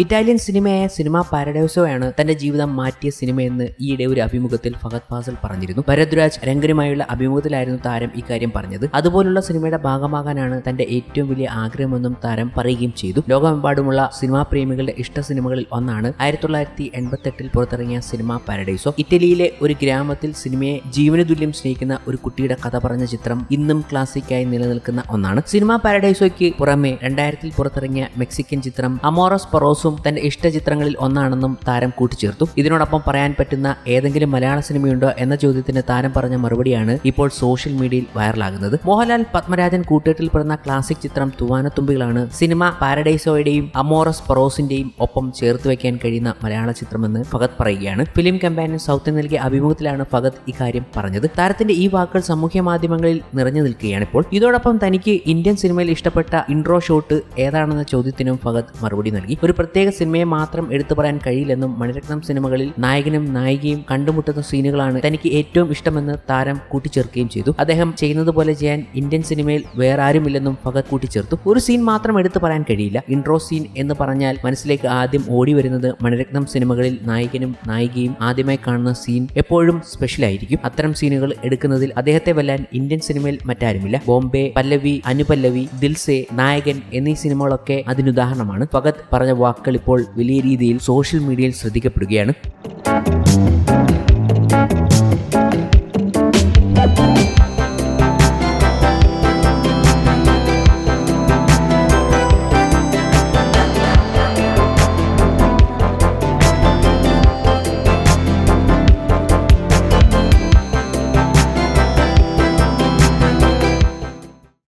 Italian സിനിമയായ cinema പാരഡൈസോയാണ് തന്റെ ജീവിതം മാറ്റിയ സിനിമയെന്ന് ഈയിടെ ഒരു അഭിമുഖത്തിൽ ഫഹദ് ഫാസൽ പറഞ്ഞിരുന്നു. ഭരദ്രാജ് രംഗനുമായുള്ള അഭിമുഖത്തിലായിരുന്നു താരം ഇക്കാര്യം പറഞ്ഞത്. അതുപോലുള്ള സിനിമയുടെ ഭാഗമാകാനാണ് തന്റെ ഏറ്റവും വലിയ ആഗ്രഹമെന്നും താരം പറയുകയും ചെയ്തു. ലോകമെമ്പാടുമുള്ള സിനിമാ പ്രേമികളുടെ ഇഷ്ട സിനിമകളിൽ ഒന്നാണ് ആയിരത്തി തൊള്ളായിരത്തി എൺപത്തെട്ടിൽ പുറത്തിറങ്ങിയ സിനിമ പാരഡൈസോ. ഇറ്റലിയിലെ ഒരു ഗ്രാമത്തിൽ സിനിമയെ ജീവന തുല്യം സ്നേഹിക്കുന്ന ഒരു കുട്ടിയുടെ കഥ പറഞ്ഞ ചിത്രം ഇന്നും ക്ലാസിക്കായി നിലനിൽക്കുന്ന ഒന്നാണ്. സിനിമ പാരഡൈസോയ്ക്ക് പുറമെ രണ്ടായിരത്തിൽ പുറത്തിറങ്ങിയ മെക്സിക്കൻ ചിത്രം അമോറസ് പൊറോസും തന്റെ ഇഷ്ട ചിത്രങ്ങളിൽ ഒന്നാണെന്നും താരം കൂട്ടിച്ചേർത്തു. ഇതിനോടൊപ്പം പറയാൻ പറ്റുന്ന ഏതെങ്കിലും മലയാള സിനിമയുണ്ടോ എന്ന ചോദ്യത്തിന് താരം പറഞ്ഞ മറുപടിയാണ് ഇപ്പോൾ സോഷ്യൽ മീഡിയയിൽ വൈറലാകുന്നത്. മോഹൻലാൽ പത്മരാജൻ കൂട്ടുകെട്ടിൽ പിറന്ന ക്ലാസിക് ചിത്രം തുവാനത്തുമ്പികളാണ് സിനിമ പാരഡൈസോയുടെയും അമോറസ് പറോസിന്റെയും ഒപ്പം ചേർത്ത് വെക്കാൻ കഴിയുന്ന മലയാള ചിത്രമെന്ന് ഫഗത് പറയുകയാണ്. ഫിലിം കമ്പാനിയൻ സൗത്തിന് നൽകിയ അഭിമുഖത്തിലാണ് ഫഗത് ഇക്കാര്യം പറഞ്ഞത്. താരത്തിന്റെ ഈ വാക്കുകൾ സാമൂഹ്യ മാധ്യമങ്ങളിൽ നിറഞ്ഞു നിൽക്കുകയാണ് ഇപ്പോൾ. ഇതോടൊപ്പം തനിക്ക് ഇന്ത്യൻ സിനിമയിൽ ഇഷ്ടപ്പെട്ട ഇൻട്രോ ഷോട്ട് ഏതാണെന്ന ചോദ്യത്തിനും ഫഗത് മറുപടി നൽകി. ഒരു പ്രത്യേക സിനിമയെ മാത്രം എടുത്തു പറയാൻ കഴിയില്ലെന്നും മണിരത്നം സിനിമകളിൽ നായകനും നായികയും കണ്ടുമുട്ടുന്ന സീനുകളാണ് തനിക്ക് ഏറ്റവും ഇഷ്ടമെന്ന് താരം കൂട്ടിച്ചേർക്കുകയും ചെയ്തു. അദ്ദേഹം ചെയ്യുന്നത് പോലെ ചെയ്യാൻ ഇന്ത്യൻ സിനിമയിൽ വേറെ ആരുമില്ലെന്നും ഫഗത് കൂട്ടിച്ചേർത്തു. ഒരു സീൻ മാത്രം എടുത്തു പറയാൻ കഴിയില്ല. ഇൻട്രോ സീൻ എന്ന് പറഞ്ഞാൽ മനസ്സിലേക്ക് ആദ്യം ഓടി വരുന്നത് മണിരത്നം സിനിമകളിൽ നായകനും നായികയും ആദ്യമായി കാണുന്ന സീൻ എപ്പോഴും സ്പെഷ്യൽ ആയിരിക്കും. അത്തരം സീനുകൾ എടുക്കുന്നതിൽ അദ്ദേഹത്തെ വെല്ലാൻ ഇന്ത്യൻ സിനിമയിൽ മറ്റാരുമില്ല. ബോംബെ പല്ലവി അനുപല്ലവി ദിൽസെ നായകൻ എന്നീ സിനിമകളൊക്കെ അതിനുദാഹരണമാണ്. ഫഗത് പറഞ്ഞ വാക്കുകൾ ഇപ്പോൾ വലിയ രീതിയിൽ സോഷ്യൽ മീഡിയയിൽ ശ്രദ്ധിക്കപ്പെടുകയാണ്.